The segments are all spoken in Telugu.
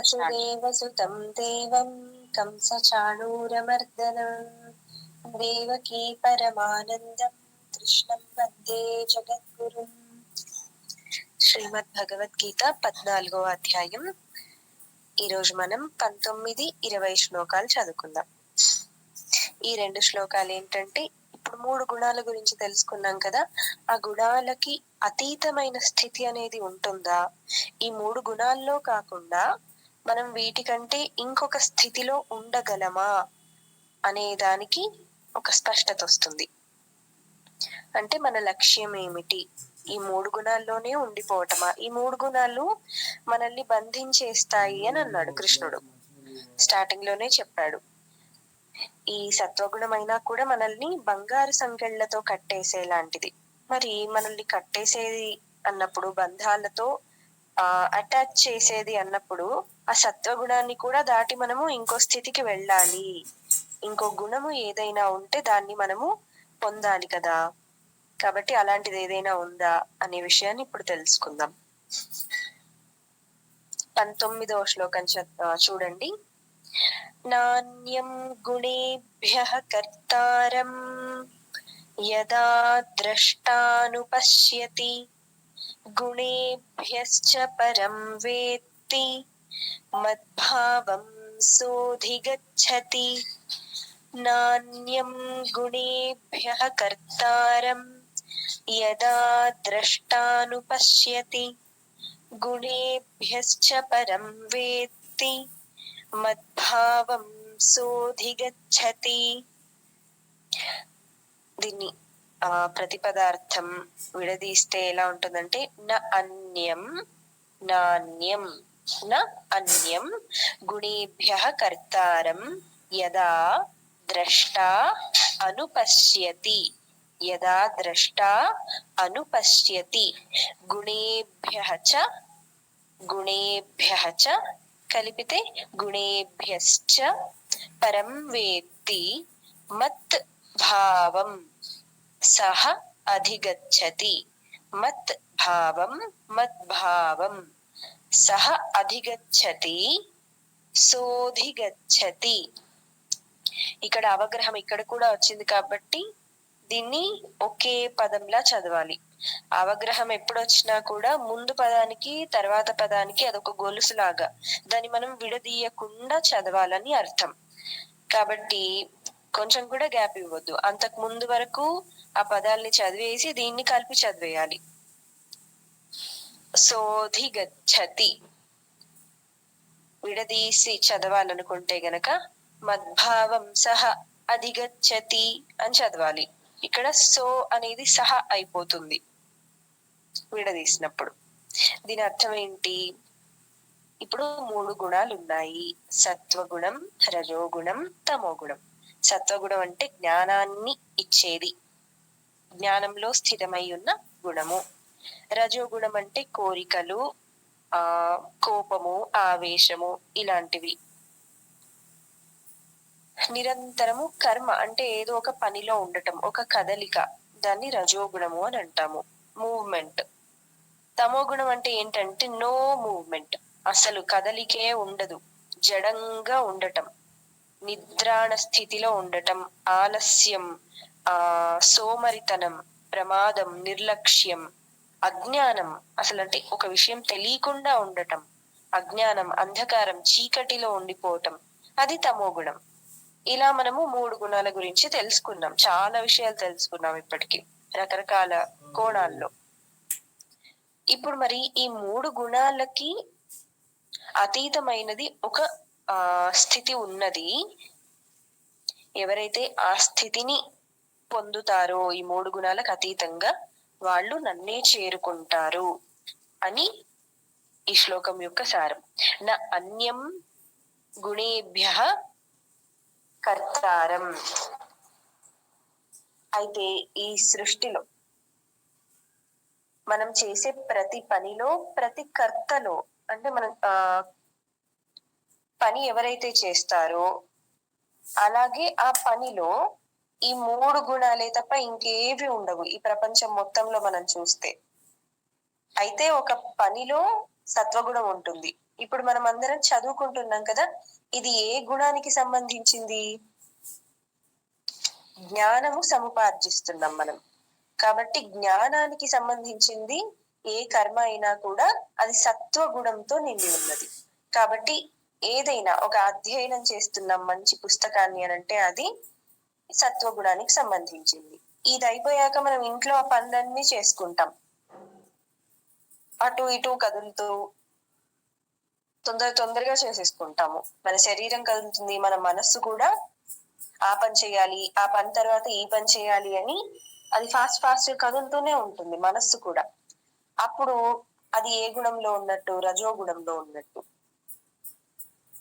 వసుదేవసుతం దేవం కంసచాణూరమర్దనం. దేవకీ పరమానందం. కృష్ణం వందే జగద్గురు. శ్రీమద్ భగవద్గీత పద్నాలుగో అధ్యాయం. ఈరోజు మనం పంతొమ్మిది ఇరవై శ్లోకాలు చదువుకుందాం. ఈ రెండు శ్లోకాలు ఏంటంటే ఇప్పుడు మూడు గుణాల గురించి తెలుసుకున్నాం కదా. ఆ గుణాలకి అతీతమైన స్థితి అనేది ఉంటుందా? ఈ మూడు గుణాల్లో కాకుండా మనం వీటికంటే ఇంకొక స్థితిలో ఉండగలమా అనే దానికి ఒక స్పష్టత వస్తుంది. అంటే మన లక్ష్యం ఏమిటి? ఈ మూడు గుణాల్లోనే ఉండిపోవటమా? ఈ మూడు గుణాలు మనల్ని బంధించేస్తాయి అని అన్నాడు కృష్ణుడు. స్టార్టింగ్లోనే చెప్పాడు. ఈ సత్వగుణమైనా కూడా మనల్ని బంగారు సంకెళ్ళతో కట్టేసేలాంటిది. మరి మనల్ని కట్టేసేది అన్నప్పుడు బంధాలతో అటాచ్ చేసేది అన్నప్పుడు ఆ సత్వగుణాన్ని కూడా దాటి మనము ఇంకో స్థితికి వెళ్ళాలి. ఇంకో గుణము ఏదైనా ఉంటే దాన్ని మనము పొందాలి కదా. కాబట్టి అలాంటిది ఏదైనా ఉందా అనే విషయాన్ని ఇప్పుడు తెలుసుకుందాం. పంతొమ్మిదవ శ్లోకం చూడండి. నాణ్యం గుణేభ్య కర్తారం యదా ద్రష్టానుపశ్యతి గుణేభ్యశ్చ పరం వేత్తి మద్భావం సోధిగచ్చతి నాణ్యం గుణేభ్య కర్తారం యదా ద్రష్టానుపశ్యతి గుణేభ్యశ్చ పరం వేత్తి మద్భావం సోధిగచ్చతి దీన్ని ఆ ప్రతిపదార్థం విడదీస్తే ఎలా ఉంటుందంటే న అన్యం నాణ్యం. న అన్యం గుణేభ్య కర్తారం యదా ద్రష్ట అనుపశ్యతి యదా ద్రష్ట అనుపశ్యతి గుణేభ్య చ గుణేభ్య చ కలిపితే గుణేభ్యశ్చ పరం వేత్తి మత్ భావం సహ అధిగచ్చతి మత్ భావం మద్భావం సహ అధిగచ్చతి సోధిగచ్చతి ఇక్కడ అవగ్రహం ఇక్కడ కూడా వచ్చింది కాబట్టి దీన్ని ఒకే పదంలా చదవాలి. అవగ్రహం ఎప్పుడు వచ్చినా కూడా ముందు పదానికి తర్వాత పదానికి అదొక గొలుసులాగా దాన్ని మనం విడదీయకుండా చదవాలని అర్థం. కాబట్టి కొంచెం కూడా గ్యాప్ ఇవ్వద్దు. అంతకు ముందు వరకు ఆ పదాల్ని చదివేసి దీన్ని కలిపి చదివేయాలి. సోధి గచ్చతి విడదీసి చదవాలనుకుంటే గనక మద్భావం సహ అధిగచ్చతి అని చదవాలి. ఇక్కడ సో అనేది సహ అయిపోతుంది. విడదీసినప్పుడు. దీని అర్థం ఏంటి? ఇప్పుడు మూడు గుణాలు ఉన్నాయి సత్వగుణం రజోగుణం తమోగుణం. సత్వగుణం అంటే జ్ఞానాన్ని ఇచ్చేది. జ్ఞానంలో స్థిరమై ఉన్న గుణము. రజోగుణం అంటే కోరికలు ఆ కోపము ఆవేశము ఇలాంటివి. నిరంతరము కర్మ అంటే ఏదో ఒక పనిలో ఉండటం ఒక కదలిక. దాన్ని రజోగుణము అని అంటాము. మూవ్మెంట్. తమో గుణం అంటే ఏంటంటే నో మూవ్మెంట్. అసలు కదలికే ఉండదు. జడంగా ఉండటం. నిద్రాణ స్థితిలో ఉండటం ఆలస్యం ఆ సోమరితనం ప్రమాదం నిర్లక్ష్యం అజ్ఞానం అసలు అంటే ఒక విషయం తెలియకుండా ఉండటం. అజ్ఞానం అంధకారం చీకటిలో ఉండిపోవటం. అది తమో గుణం. ఇలా మనము మూడు గుణాల గురించి తెలుసుకున్నాం. చాలా విషయాలు తెలుసుకున్నాం ఇప్పటికి. రకరకాల కోణాల్లో. ఇప్పుడు మరి ఈ మూడు గుణాలకి అతీతమైనది ఒక ఆ స్థితి ఉన్నది. ఎవరైతే ఆ స్థితిని పొందుతారో ఈ మూడు గుణాలకు అతీతంగా వాళ్ళు నన్నే చేరుకుంటారు అని ఈ శ్లోకం యొక్క సారం. నా అన్యం గుణేభ్య కర్తారం. అయితే ఈ సృష్టిలో మనం చేసే ప్రతి పనిలో ప్రతి కర్తలో అంటే మనం ఆ పని ఎవరైతే చేస్తారో అలాగే ఆ పనిలో ఈ మూడు గుణాలే తప్ప ఇంకేవి ఉండవు ఈ ప్రపంచం మొత్తంలో మనం చూస్తే. అయితే ఒక పనిలో సత్వగుణం ఉంటుంది. ఇప్పుడు మనం అందరం చదువుకుంటున్నాం కదా ఇది ఏ గుణానికి సంబంధించింది? జ్ఞానము సముపార్జిస్తున్నాం మనం. కాబట్టి జ్ఞానానికి సంబంధించింది ఏ కర్మ అయినా కూడా అది సత్వ గుణంతో నిండి ఉన్నది. కాబట్టి ఏదైనా ఒక అధ్యయనం చేస్తున్నాం మంచి పుస్తకాన్ని అని అంటే అది సత్వగుణానికి సంబంధించింది. ఇది అయిపోయాక మనం ఇంట్లో ఆ పనులన్నీ చేసుకుంటాం. అటు ఇటు కదులుతూ తొందర తొందరగా చేసేసుకుంటాము. మన శరీరం కదులుతుంది మన మనస్సు కూడా ఆ పని చేయాలి ఆ పని తర్వాత ఈ పని చేయాలి అని అది ఫాస్ట్ ఫాస్ట్ కదులుతూనే ఉంటుంది మనస్సు కూడా. అప్పుడు అది ఏ గుణంలో ఉన్నట్టు రజో గుణంలో ఉన్నట్టు.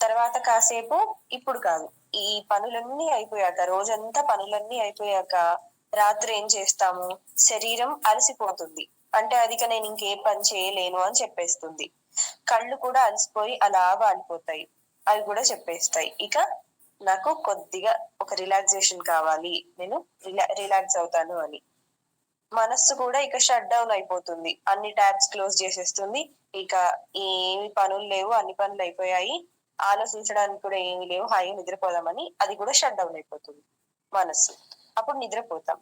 తర్వాత కాసేపు ఇప్పుడు కాదు. ఈ పనులన్నీ అయిపోయాక రోజంతా పనులన్నీ అయిపోయాక రాత్రి ఏం చేస్తాము? శరీరం అలసిపోతుంది. అంటే అదిక నేను ఇంకే పని చేయలేను అని చెప్పేస్తుంది. కళ్ళు కూడా అలసిపోయి అలా వాలిపోతాయి. అవి కూడా చెప్పేస్తాయి. ఇక నాకు కొద్దిగా ఒక రిలాక్సేషన్ కావాలి. నేను రిలాక్స్ అవుతాను అని. మనస్సు కూడా ఇక షట్ డౌన్ అయిపోతుంది. అన్ని ట్యాబ్స్ క్లోజ్ చేసేస్తుంది. ఇక ఏమి పనులు లేవు. అన్ని పనులు అయిపోయాయి. ఆలోచించడానికి కూడా ఏమి లేవు. హాయిగా నిద్రపోదామని అది కూడా షట్ డౌన్ అయిపోతుంది మనస్సు. అప్పుడు నిద్రపోతాం.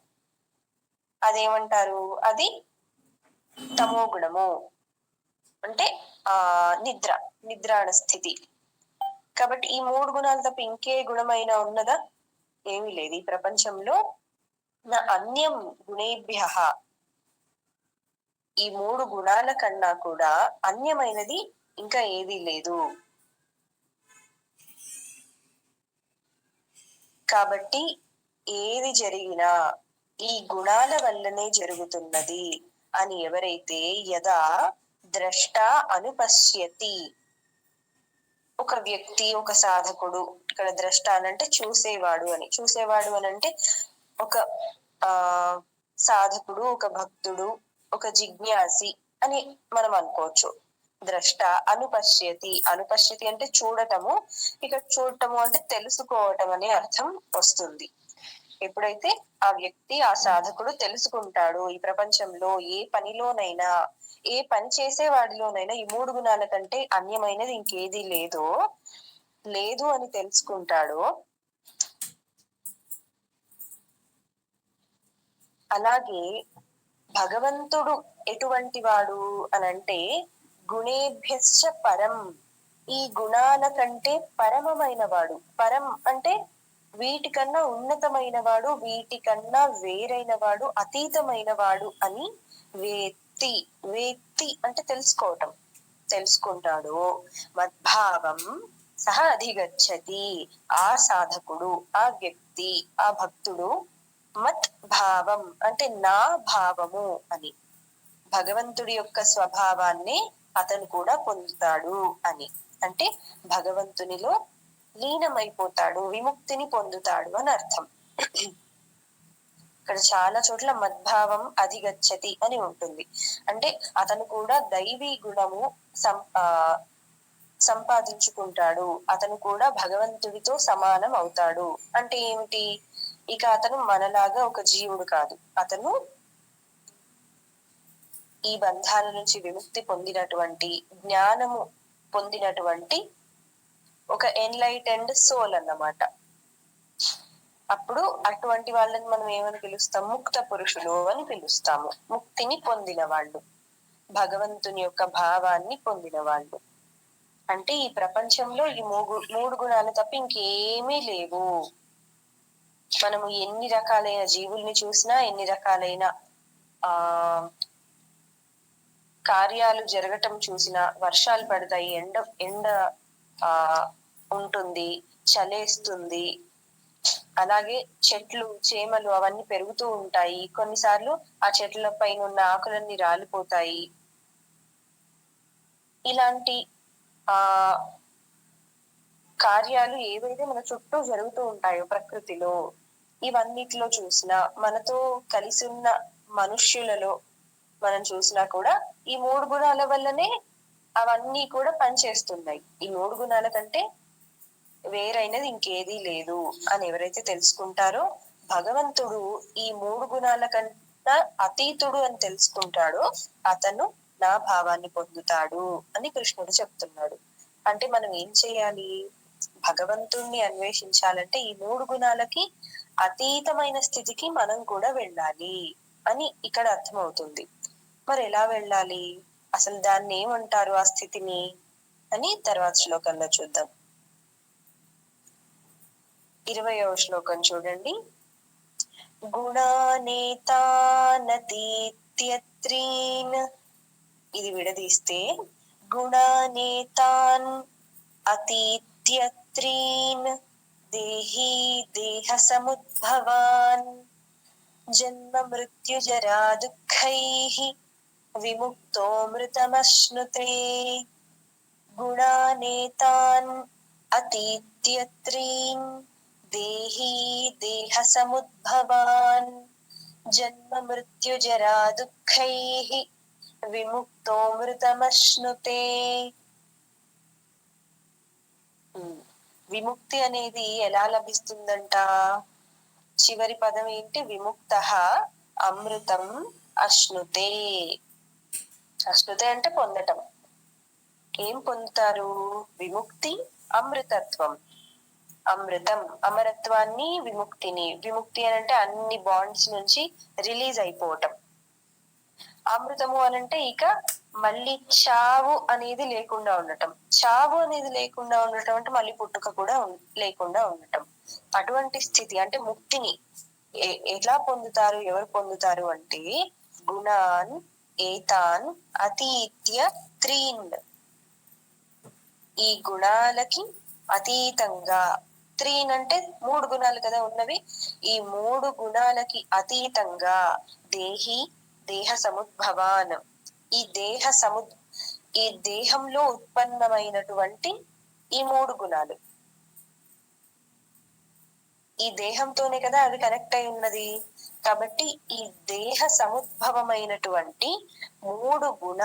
అదేమంటారు? అది తమో గుణము. అంటే ఆ నిద్ర. నిద్రాణ స్థితి. కాబట్టి ఈ మూడు గుణాలు తప్ప ఇంకే గుణమైనా ఉన్నదా? ఏమీ లేదు. ఈ ప్రపంచంలో నా అన్యం గుణేభ్య. ఈ మూడు గుణాల కన్నా కూడా అన్యమైనది ఇంకా ఏదీ లేదు. కాబట్టి ఏది జరిగినా ఈ గుణాల వల్లనే జరుగుతున్నది అని ఎవరైతే యదా ద్రష్ట అనుపశ్యతి ఒక వ్యక్తి ఒక సాధకుడు ఇక్కడ ద్రష్ట అని అంటే చూసేవాడు అని. చూసేవాడు అని అంటే ఒక ఆ సాధకుడు ఒక భక్తుడు ఒక జిజ్ఞాసి అని మనం అనుకోవచ్చు. ద్రష్ట అనుపశ్యతి. అనుపశ్యతి అంటే చూడటము. ఇక్కడ చూడటము అంటే తెలుసుకోవటం అనే అర్థం వస్తుంది. ఎప్పుడైతే ఆ వ్యక్తి ఆ సాధకుడు తెలుసుకుంటాడు ఈ ప్రపంచంలో ఏ పనిలోనైనా ఏ పని చేసే వాడిలోనైనా ఈ మూడు గుణాల కంటే అన్యమైనది ఇంకేదీ లేదో లేదు అని తెలుసుకుంటాడో అలాగే భగవంతుడు ఎటువంటి వాడు అని అంటే గుణేభ్యశ్చ పరం. ఈ గుణాల కంటే పరమమైన వాడు పరం అంటే వీటికన్నా ఉన్నతమైన వాడు వీటికన్నా వేరైన వాడు అతీతమైన వాడు అని వేత్తి. వేత్తి అంటే తెలుసుకోవటం. తెలుసుకుంటాడు. మద్భావం సహ అధిగచ్చతి. ఆ సాధకుడు ఆ వ్యక్తి ఆ భక్తుడు మత్ భావం అంటే నా భావము అని. భగవంతుడి యొక్క స్వభావాన్ని అతను కూడా పొందుతాడు అని. అంటే భగవంతునిలో లీనమైపోతాడు విముక్తిని పొందుతాడు అని అర్థం. ఇక్కడ చాలా చోట్ల మద్భావం అధిగచ్చతి అని ఉంటుంది. అంటే అతను కూడా దైవీ గుణము సం సంపాదించుకుంటాడు. అతను కూడా భగవంతుడితో సమానం అవుతాడు. అంటే ఏమిటి? ఇక అతను మనలాగా ఒక జీవుడు కాదు. అతను ఈ బంధాల నుంచి విముక్తి పొందినటువంటి జ్ఞానము పొందినటువంటి ఒక ఎన్లైటెండ్ సోల్ అన్నమాట. అప్పుడు అటువంటి వాళ్ళని మనం ఏమని పిలుస్తాం? ముక్త పురుషులు అని పిలుస్తాము. ముక్తిని పొందిన వాళ్ళు. భగవంతుని యొక్క భావాన్ని పొందిన వాళ్ళు. అంటే ఈ ప్రపంచంలో ఈ మూడు మూడు గుణాలు తప్ప ఇంకేమీ లేవు. మనము ఎన్ని రకాలైన జీవుల్ని చూసినా ఎన్ని రకాలైన ఆ కార్యాలు జరగటం చూసినా వర్షాలు పడతాయి ఎండ ఎండ ఆ ఉంటుంది చలేస్తుంది. అలాగే చెట్లు చేమలు అవన్నీ పెరుగుతూ ఉంటాయి. కొన్నిసార్లు ఆ చెట్ల పైన ఉన్న ఆకులన్నీ రాలిపోతాయి. ఇలాంటి ఆ కార్యాలు ఏవైతే మన చుట్టూ జరుగుతూ ఉంటాయో ప్రకృతిలో ఇవన్నిటిలో చూసినా మనతో కలిసి ఉన్న మనుష్యులలో మనం చూసినా కూడా ఈ మూడు గుణాల వల్లనే అవన్నీ కూడా పనిచేస్తున్నాయి. ఈ మూడు గుణాల కంటే వేరైనది ఇంకేదీ లేదు అని ఎవరైతే తెలుసుకుంటారో భగవంతుడు ఈ మూడు గుణాల కన్నా అతీతుడు అని తెలుసుకుంటాడో అతను నా భావాన్ని పొందుతాడు అని కృష్ణుడు చెప్తున్నాడు. అంటే మనం ఏం చేయాలి? భగవంతుణ్ణి అన్వేషించాలంటే ఈ మూడు గుణాలకి అతీతమైన స్థితికి మనం కూడా వెళ్ళాలి అని ఇక్కడ అర్థమవుతుంది. మరి ఎలా వెళ్ళాలి? అసలు దాన్ని ఏమంటారు ఆ స్థితిని? అని తర్వాత శ్లోకంలో చూద్దాం. ఇరవయో శ్లోకం చూడండి. గుణానేతానతీత్యత్రీన్. ఇది విడదీస్తే గుణానేతాన్ అతీత్యత్రీన్. దేహీ దేహ సముద్భవాన్ జన్మ మృత్యుజరా దుఃఖైః. విముక్తో మృతమశ్నుతే గుణానేతాన్ అతీత్యత్రీన్ దేహీ దేహ సముద్భవాన్ జన్మ మృత్యుజరా దుఃఖైః విముక్తో మృతమశ్నుతే ఉమ్, విముక్తి అనేది ఎలా లభిస్తుందంట? చివరి పదం ఏంటి? విముక్త అమృతం అశ్నుతే। అశ్నుతే అంటే పొందటం. ఏం పొందుతారు? విముక్తి అమృతత్వం. అమృతం అమరత్వాన్ని విముక్తిని. విముక్తి అని అంటే అన్ని బాండ్స్ నుంచి రిలీజ్ అయిపోవటం. అమృతము అని అంటే ఇక మళ్ళీ చావు అనేది లేకుండా ఉండటం. చావు అనేది లేకుండా ఉండటం అంటే మళ్ళీ పుట్టుక కూడా లేకుండా ఉండటం. అటువంటి స్థితి అంటే ముక్తిని. ఎ- ఎలా పొందుతారు? ఎవరు పొందుతారు అంటే గుణాన్ ఏతాన్ అతీత్య త్రీన్ ఈ గుణాలకి అతీతంగా త్రీన్ అంటే మూడు గుణాలు కదా ఉన్నవి. ఈ మూడు గుణాలకి అతీతంగా దేహి దేహ సముద్భవాన్. ఈ దేహ సము ఈ దేహంలో ఉత్పన్నమైనటువంటి ఈ మూడు గుణాలు. ఈ దేహంతోనే కదా అవి కనెక్ట్ అయి ఉన్నది. కాబట్టి ఈ దేహ సముద్భవమైనటువంటి మూడు గుణ